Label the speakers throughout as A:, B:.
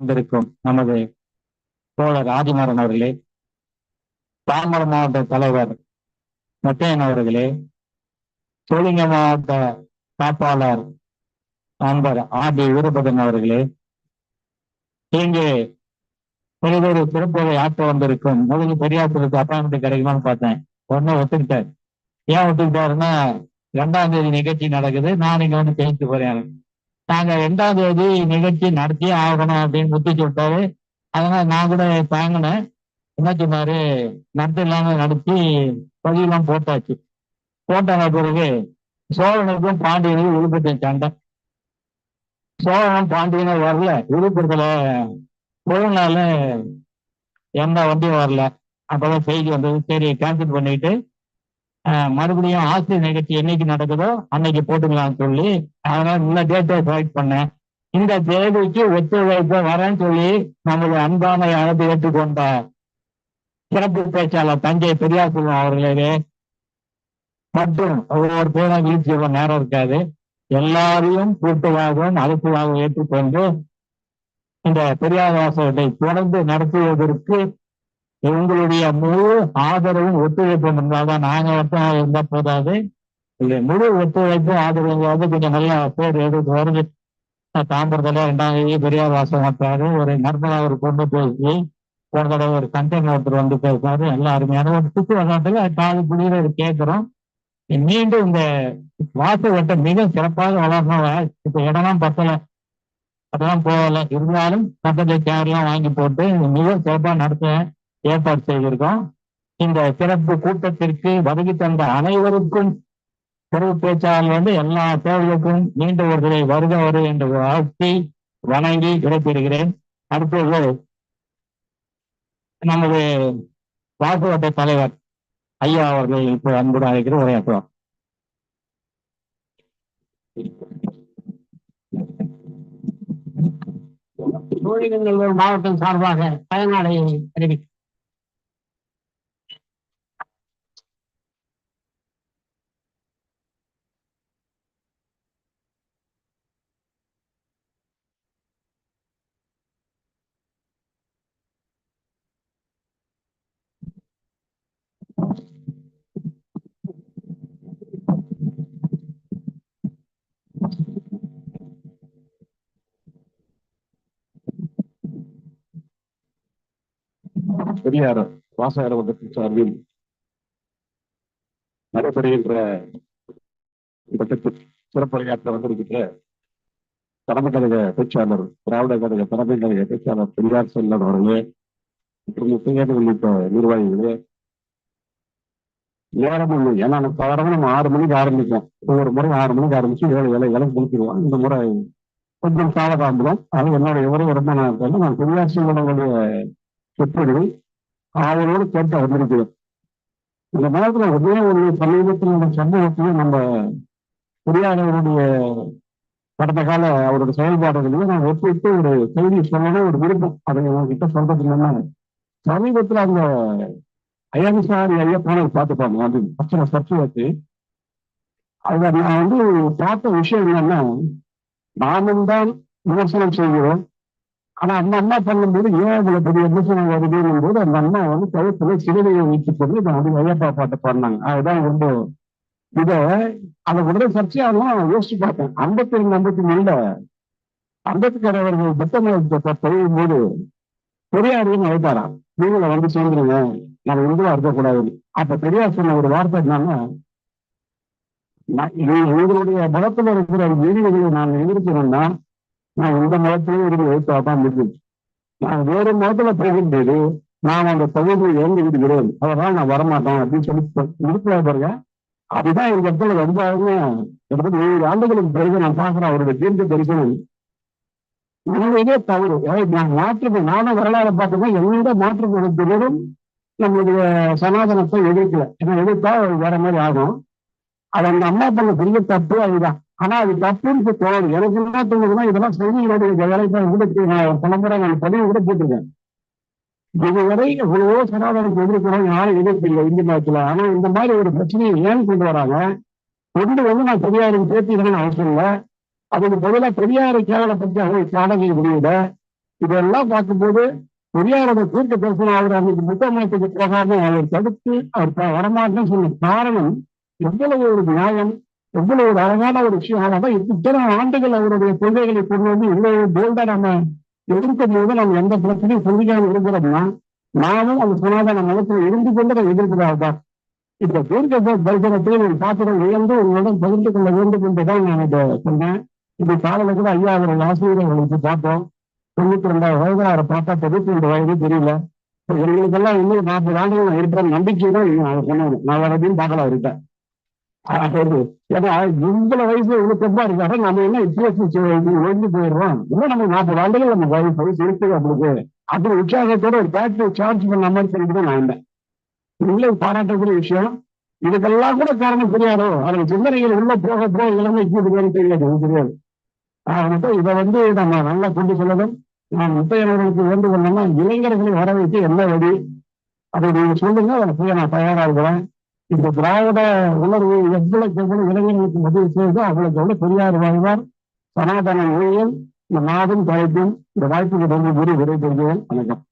A: வந்திருக்கும் நமது தோழர் ஆதிமாறன் அவர்களே தாமர மாவட்ட தலைவர் மொட்டையன் அவர்களே சோழிங்க மாவட்ட காப்பாளர் நண்பர் ஆர் டி வீரபதன் அவர்களே இங்கே பெரியதொரு திருப்பதை ஆற்ற வந்திருக்கும் முதலில் பெரியாருக்கு அப்பாயின்மெண்ட் கிடைக்குமான்னு பார்த்தேன். ஒன்னும் ஒத்துக்கிட்டார். ஏன் ஒத்துக்கிட்டாருன்னா ரெண்டாம் தேதி நிகழ்ச்சி நடக்குது. நான் இங்க வந்து பேசிட்டு போறேன். நாங்க ரெண்டாம் தேதி நிகழ்ச்சி நடத்தி ஆகணும் அப்படின்னு முத்தி சொல்லிட்டாரு. அதனால நான் கூட தாங்கினேன். என்ன சொன்னாரு? நடத்த இல்லாம நடத்தி பதிவெல்லாம் போட்டாச்சு. போட்டாங்க பிறகு சோழனுக்கும் பாண்டியனுக்கும் விழுப்புரத்தின் சண்டை. சோழனும் பாண்டியனும் வரல. விழுப்புரத்துல ஒரு எந்த வண்டியும் வரல. அப்பதான் செய்தி வந்தது. சரி கேன்சல் பண்ணிட்டு மறுபடியும் ஆசிரியர் நிகழ்ச்சி என்னைக்கு நடக்குதோ அன்னைக்கு போட்டுக்கலாம்னு சொல்லி அதனால இந்த டேட்டை செலக்ட் பண்ணேன். இந்த தேவைக்கு ஒத்துழைப்பு வரேன்னு சொல்லி நமது அன்பானை அழைப்பு ஏற்றுக்கொண்ட சிறப்பு பேச்சாளர் தஞ்சை பெரியாசுரம் அவர்களே மற்றும் ஒவ்வொரு பேரும் வீழ்ச்சி நேரம் இருக்காது. எல்லாரையும் கூட்டுவாகவும் அழைப்புவாகவும் ஏற்றுக்கொண்டு இந்த பெரியார் வாசகத்தை தொடர்ந்து நடத்துவதற்கு உங்களுடைய முழு ஆதரவும் ஒத்துழைப்பும் இருந்தால்தான் நாங்க மட்டும் இருந்தா போதாது. இல்லை முழு ஒத்துழைப்பும் ஆதரவு கொஞ்சம் நல்ல பேர் எடுத்து வருது. தாம்பரத்துல ரெண்டாவது பெரியார் வாசகம் வந்தாரு ஒரு நர்மதா ஒரு பொண்ணு பேசி போன தடவை ஒரு கண்டெய்னர் ஒருத்தர் வந்து பேசுறாரு எல்லாம் அருமையான ஒரு சுற்று வட்டாரத்துல காது புள்ளியில கேட்கிறோம். மீண்டும் இந்த வாசகத்தை மிக சிறப்பாக வளரணும் இப்ப இடம்லாம் பத்தல. அதெல்லாம் போகல. இருந்தாலும் பக்கத்து சேர்லாம் வாங்கி போட்டு மிக சிறப்பா நடத்துவேன். ஏற்பாடு செய்திருக்கோம். இந்த சிறப்பு கூட்டத்திற்கு வருகை தந்த அனைவருக்கும் சிறப்பு பேச்சாளர் வந்து எல்லா தேவைகளுக்கும் நீண்ட ஒருவரை வருக வரு என்று வாழ்த்தி வணங்கி விடைபெறுகிறேன். அடுத்தது நமது வாக்குவட்ட தலைவர் ஐயா அவர்கள் இப்போ அன்புடன் அழைக்கிற உரையாற்றுவார் மாவட்டம் சார்பாக பயனாளியை அறிவிக்கும்
B: பெரியார் வாசகர் வட்டத்தின் சார்பில் நடைபெறுகின்ற வட்டத்தில் சிறப்புரையாற்ற வந்திருக்கின்ற தலைமை கழக பேச்சாளர் திராவிட கழக தலைமை கழக பேச்சாளர் பெரியார் செல்லன் அவர்களே மற்றும் முத்தையன் உள்ளிட்ட நிர்வாகிகளே. நேரம் இல்லை ஏன்னா சாதாரண நம்ம ஆறு மணிக்கு ஆரம்பிக்கும் ஒவ்வொரு முறை ஆறு மணிக்கு ஆரம்பிச்சு ஏழு ஏழை ஏழை முடிச்சிருவோம். இந்த முறை கொஞ்சம் சாவதாம்பலம் அது என்னோட எவரும் ரொம்ப நான் நான் பெரியார் செல்வனுடைய சொற்பொழிவை அவரோடு கேட்க வந்திருக்கிறோம். இந்த நேரத்தில் ஒரே ஒரு சமீபத்தில் சம்பவத்தையும் நம்ம பெரியாரவருடைய கடந்த கால அவருடைய செயல்பாடுகளையும் நான் ஒப்பிட்டு ஒரு செய்தி சொல்லணும் ஒரு விருப்பம். அதை உங்ககிட்ட சொல்றது என்னன்னா சமீபத்துல அந்த அயன்சாரி ஐயப்பான பார்த்துப்பாங்க அது பச்சனை சர்ச்சை வச்சு அதை நான் வந்து பார்த்த விஷயம் என்னன்னா நாமும் தான் விமர்சனம் செய்கிறோம். ஆனா அந்த அம்மா பண்ணும்போது ஏன் இவ்வளவு பெரிய விமர்சனம் வருதுன்னும் போது அந்த அம்மா வந்து கழுத்துல சிறுதையை வைத்துக் கொண்டு இதை வந்து ஐயப்பா பாட்டு பாடினாங்க. அதுதான் ரொம்ப இத அதை உடனே சர்ச்சையாலும் யோசிச்சு பார்த்தேன். ஐம்பத்தி ரெண்டு ஐம்பத்தி மூணுல அம்பேத்கர் அவர்கள் புத்தகத்தை தெரியும் போது பெரியாரையும் அழைத்தாராம். நீங்கள வந்து சேர்ந்துருங்க. நம்ம இந்துவா இருக்கக்கூடாது அப்ப பெரியார் சொன்ன ஒரு வார்த்தை என்னன்னா நான் இது இருக்கிற விதிகளை நான் எதிர்க்கணும்னா நான் இந்த மதத்திலேயே இருந்து எழுத்தாதான் தான் நான் வேறு மதத்துல போகும்போது நான் அந்த பகுதியை இறந்து விடுகிறேன் அதனால நான் வரமாட்டேன் அப்படின்னு சொல்லி இருக்கிற பாருங்க. அதுதான் இந்த இடத்துல ரொம்ப கிட்டத்தட்ட ஏழு ஆண்டுகளுக்கு பிறகு நான் பாக்குறேன் அவருடைய தீர்க்க தரிசனம். உண்மையிலே தவறு. அதாவது நான் மாற்றுக்கு நானும் வரலாறு பார்த்துக்கோ எந்த மாற்றுக்கு மதத்தினரும் நம்மளுடைய சனாதனத்தை எதிர்க்கல. ஏன்னா எதிர்த்தா வேற மாதிரி ஆகும். அது அந்த அம்மா பண்ண பெரிய தப்பு அதுதான். ஆனா அது தப்புன்னு தோணும் எனக்கு என்ன தோணுதுன்னா இதெல்லாம் செய்திகளுடைய வேலைக்கு கூட நான் பலமுறை நான் பதிவு கூட போட்டிருக்கேன். இதுவரை எவ்வளவோ சனாதனத்தை எதிர்க்கிறோம் யாரும் எதிர்ப்பில்லை இந்து மதத்துல ஆனா இந்த மாதிரி ஒரு பிரச்சனையை ஏன் கொண்டு வராங்க? கொண்டு வந்து நான் பெரியாருக்கு சேர்த்திக்கணும்னு அவசியம் இல்லை. அதுக்கு பதிலாக பெரியாரை கேவலப்படுத்தி அவரை பாடகை முடியல இதெல்லாம் பார்க்கும்போது பெரியாரோட தீர்க்க பிரச்சனை அவர் அன்னைக்கு புத்தகத்துக்கு போகாம அவர் தடுத்து அவர் வரமாட்டேன்னு சொன்ன காரணம் எவ்வளவு ஒரு நியாயம்? எவ்வளவு ஒரு அழகான ஒரு விஷயம். அதான் இத்தனை ஆண்டுகள் அவருடைய கொள்கைகளை கொண்டு வந்து இவ்வளவு போல்டா நம்ம எதிர்க்கும் போது நம்ம எந்த பிரச்சனையும் சந்திக்காம இருக்கிறோம்னா நாமும் அந்த சனாதன மதத்தில் இருந்து கொண்டு அதை எதிர்க்கிறதாக தான். இப்ப தீர்க்க தரிசனத்தை நான் பாத்திரம் உயர்ந்து உங்களிடம் பகிர்ந்து கொள்ள வேண்டும் என்றுதான் நான் இதை சொன்னேன். இந்த காலையில கூட ஐயா அவர்கள் ஆசிரியர் வச்சு பார்த்தோம். தொண்ணூத்தி ரெண்டாயிரம் வயது அவரை பார்த்தா தொண்ணூத்தி ரெண்டு வயது தெரியல. எங்களுக்கெல்லாம் இன்னும் நாற்பது ஆண்டுகள் இருக்கிற நம்பிக்கை தான் அவர் சொன்னாங்க நான் வரதையும் பார்க்கலாம் பார்க்கல அவர்கிட்ட. ஏன்னா இவ்வளவு வயசுல இவ்வளவு தெம்பா இருக்காரு நம்ம என்ன இப்படி ஒழிஞ்சு போயிடுறோம். இன்னும் நம்ம நாற்பது ஆண்டுகள் நம்ம வயசு இருக்கு நம்மளுக்கு அப்படி உற்சாகத்தோட ஒரு பேட்டரி சார்ஜ் பண்ண மாதிரி சொல்லிட்டு தான் நான் இருந்தேன். இல்லை பாராட்டக்கூடிய விஷயம். இதுக்கெல்லாம் கூட காரணம் தெரியாதோ? அவர்கள் சிந்தனைகள் உள்ள போக போக இளமை கூட்டு தெரியாது எனக்கு தெரியாது. அதனால இதை வந்து நம்ம நல்லா கொண்டு சொல்லணும் நான் முத்தையனவர்களுக்கு வேண்டுகொள்ளணும் இளைஞர்களை வர வைத்து என்ன வழி? அதை நீங்க சொல்லுங்க அதை நான் தயாரா இருக்கிறேன். இந்த திராவிட உணர்வு எவ்வளவுக்கு எவ்வளவு இளைஞர்களுக்கு உதவி செய்தோ அவ்வளவுக்கு எவ்வளவு பெரியார் வாழ்வார். சனாதன மொழியும் இந்த நாடும் தலைப்பும் இந்த வாய்ப்புக்கு ரொம்ப கூறி விடைபெறுகிறேன் வணக்கம்.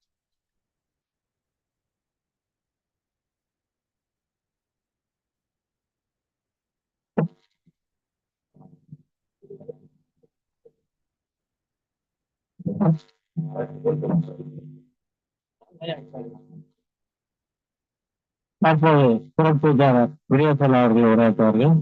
A: தற்போது சிறப்பு விஜயசல் அவர்கள் உரையாற்றுவார்கள்